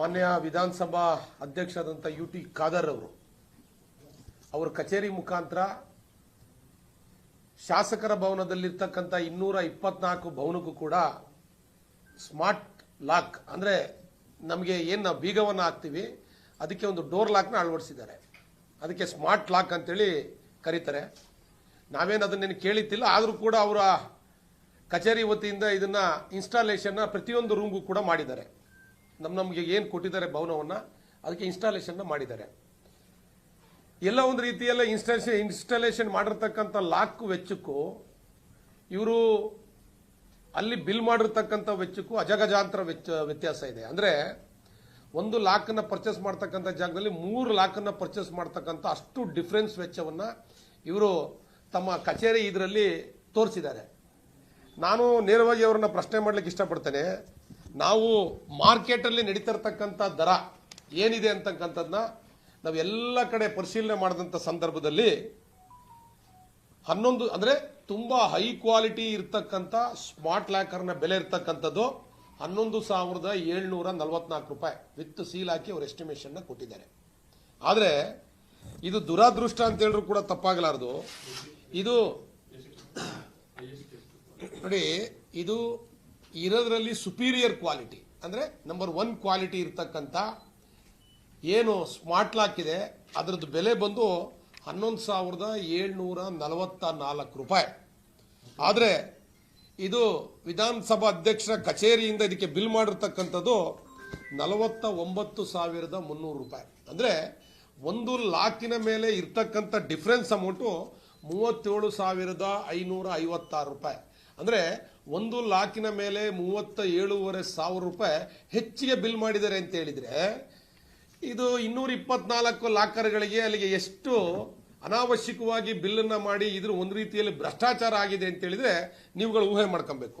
ಮಾನ್ಯ ವಿಧಾನಸಭಾ ಅಧ್ಯಕ್ಷರಾದಂಥ ಯು ಟಿ ಖಾದರ್ ಅವರು, ಅವರ ಕಚೇರಿ ಮುಖಾಂತರ ಶಾಸಕರ ಭವನದಲ್ಲಿರ್ತಕ್ಕಂಥ ಇನ್ನೂರ ಇಪ್ಪತ್ನಾಲ್ಕು ಭವನಕ್ಕೂ ಕೂಡ ಸ್ಮಾರ್ಟ್ ಲಾಕ್, ಅಂದರೆ ನಮಗೆ ಏನು ನಾವು ಬೀಗವನ್ನು ಹಾಕ್ತೀವಿ, ಅದಕ್ಕೆ ಒಂದು ಡೋರ್ ಲಾಕ್ನ ಅಳವಡಿಸಿದ್ದಾರೆ. ಅದಕ್ಕೆ ಸ್ಮಾರ್ಟ್ ಲಾಕ್ ಅಂತೇಳಿ ಕರೀತಾರೆ. ನಾವೇನು ಅದನ್ನೇನು ಕೇಳಿತ್ತಿಲ್ಲ, ಆದರೂ ಕೂಡ ಅವರ ಕಚೇರಿ ವತಿಯಿಂದ ಇದನ್ನು ಇನ್ಸ್ಟಾಲೇಷನ್ನ ಪ್ರತಿಯೊಂದು ರೂಮ್ಗೂ ಕೂಡ ಮಾಡಿದ್ದಾರೆ. ನಮ್ಮ ನಮಗೆ ಏನು ಕೊಟ್ಟಿದ್ದಾರೆ ಭವನವನ್ನು, ಅದಕ್ಕೆ ಇನ್ಸ್ಟಾಲೇಷನ್ನ ಮಾಡಿದ್ದಾರೆ. ಎಲ್ಲ ಒಂದು ರೀತಿಯಲ್ಲ ಇನ್ಸ್ಟಾಲೇಷನ್ ಇನ್ಸ್ಟಾಲೇಷನ್ ಮಾಡಿರ್ತಕ್ಕಂಥ ಲಾಕ್ ವೆಚ್ಚಕ್ಕೂ, ಇವರು ಅಲ್ಲಿ ಬಿಲ್ ಮಾಡಿರ್ತಕ್ಕಂಥ ವೆಚ್ಚಕ್ಕೂ ಅಜಗಜಾಂತರ ವೆಚ್ಚ, ವ್ಯತ್ಯಾಸ ಇದೆ. ಅಂದರೆ ಒಂದು ಲಾಕನ್ನು ಪರ್ಚೇಸ್ ಮಾಡ್ತಕ್ಕಂಥ ಜಾಗದಲ್ಲಿ ಮೂರು ಲಾಕನ್ನು ಪರ್ಚೇಸ್ ಮಾಡ್ತಕ್ಕಂಥ ಅಷ್ಟು ಡಿಫ್ರೆನ್ಸ್ ವೆಚ್ಚವನ್ನು ಇವರು ತಮ್ಮ ಕಚೇರಿ ಇದರಲ್ಲಿ ತೋರಿಸಿದ್ದಾರೆ. ನಾನು ನೇರವಾಗಿ ಅವರನ್ನ ಪ್ರಶ್ನೆ ಮಾಡ್ಲಿಕ್ಕೆ ಇಷ್ಟಪಡ್ತೇನೆ. ನಾವು ಮಾರ್ಕೆಟಲ್ಲಿ ನಡೀತಿರ್ತಕ್ಕಂಥ ದರ ಏನಿದೆ ಅಂತಕ್ಕಂಥದ್ದನ್ನ ನಾವು ಎಲ್ಲ ಕಡೆ ಪರಿಶೀಲನೆ ಮಾಡಿದಂಥ ಸಂದರ್ಭದಲ್ಲಿ ಹನ್ನೊಂದು ಅಂದರೆ ತುಂಬ ಹೈ ಕ್ವಾಲಿಟಿ ಇರ್ತಕ್ಕಂಥ ಸ್ಮಾರ್ಟ್ ಲ್ಯಾಕರ್ನ ಬೆಲೆ ಇರ್ತಕ್ಕಂಥದ್ದು ಹನ್ನೊಂದು ಸಾವಿರದ ಏಳ್ನೂರ ನಲವತ್ನಾಲ್ಕು ರೂಪಾಯಿ ವಿತ್ ಸೀಲ್ ಹಾಕಿ ಅವರು ಎಸ್ಟಿಮೇಷನ್ನ ಕೊಟ್ಟಿದ್ದಾರೆ. ಆದರೆ ಇದು ದುರಾದೃಷ್ಟ ಅಂತ ಹೇಳಿದ್ರು ಕೂಡ ತಪ್ಪಾಗಲಾರದು. ಇದು ನೋಡಿ ಇದು ಇರೋದ್ರಲ್ಲಿ ಸುಪೀರಿಯರ್ ಕ್ವಾಲಿಟಿ ಅಂದರೆ ನಂಬರ್ ಒನ್ ಕ್ವಾಲಿಟಿ ಇರ್ತಕ್ಕಂಥ ಏನು ಸ್ಮಾರ್ಟ್ ಲಾಕ್ ಇದೆ, ಅದರದ್ದು ಬೆಲೆ ಬಂದು ಹನ್ನೊಂದು ಸಾವಿರದ ಏಳ್ನೂರ ನಲವತ್ತ ನಾಲ್ಕು ರೂಪಾಯಿ. ಆದರೆ ಇದು ವಿಧಾನಸಭಾ ಅಧ್ಯಕ್ಷರ ಕಚೇರಿಯಿಂದ ಇದಕ್ಕೆ ಬಿಲ್ ಮಾಡಿರ್ತಕ್ಕಂಥದ್ದು ನಲವತ್ತ ಒಂಬತ್ತು ಸಾವಿರದ ಮುನ್ನೂರು ರೂಪಾಯಿ. ಅಂದರೆ ಒಂದು ಲಾಕಿನ ಮೇಲೆ ಇರ್ತಕ್ಕಂಥ ಡಿಫ್ರೆನ್ಸ್ ಅಮೌಂಟು ಮೂವತ್ತೇಳು ಸಾವಿರದ ಐನೂರ ಐವತ್ತಾರು ರೂಪಾಯಿ. ಅಂದರೆ ಒಂದು ಲಾಕಿನ ಮೇಲೆ ಮೂವತ್ತ ಏಳೂವರೆ ಸಾವಿರ ರೂಪಾಯಿ ಹೆಚ್ಚಿಗೆ ಬಿಲ್ ಮಾಡಿದ್ದಾರೆ ಅಂತ ಹೇಳಿದರೆ, ಇದು ಇನ್ನೂರ ಇಪ್ಪತ್ನಾಲ್ಕು ಲಾಕರ್ಗಳಿಗೆ ಅಲ್ಲಿಗೆ ಎಷ್ಟು ಅನಾವಶ್ಯಕವಾಗಿ ಬಿಲ್ಲನ್ನು ಮಾಡಿ ಇದ್ರ ಒಂದು ರೀತಿಯಲ್ಲಿ ಭ್ರಷ್ಟಾಚಾರ ಆಗಿದೆ ಅಂತ ಹೇಳಿದ್ರೆ ನೀವುಗಳು ಊಹೆ ಮಾಡ್ಕೊಬೇಕು.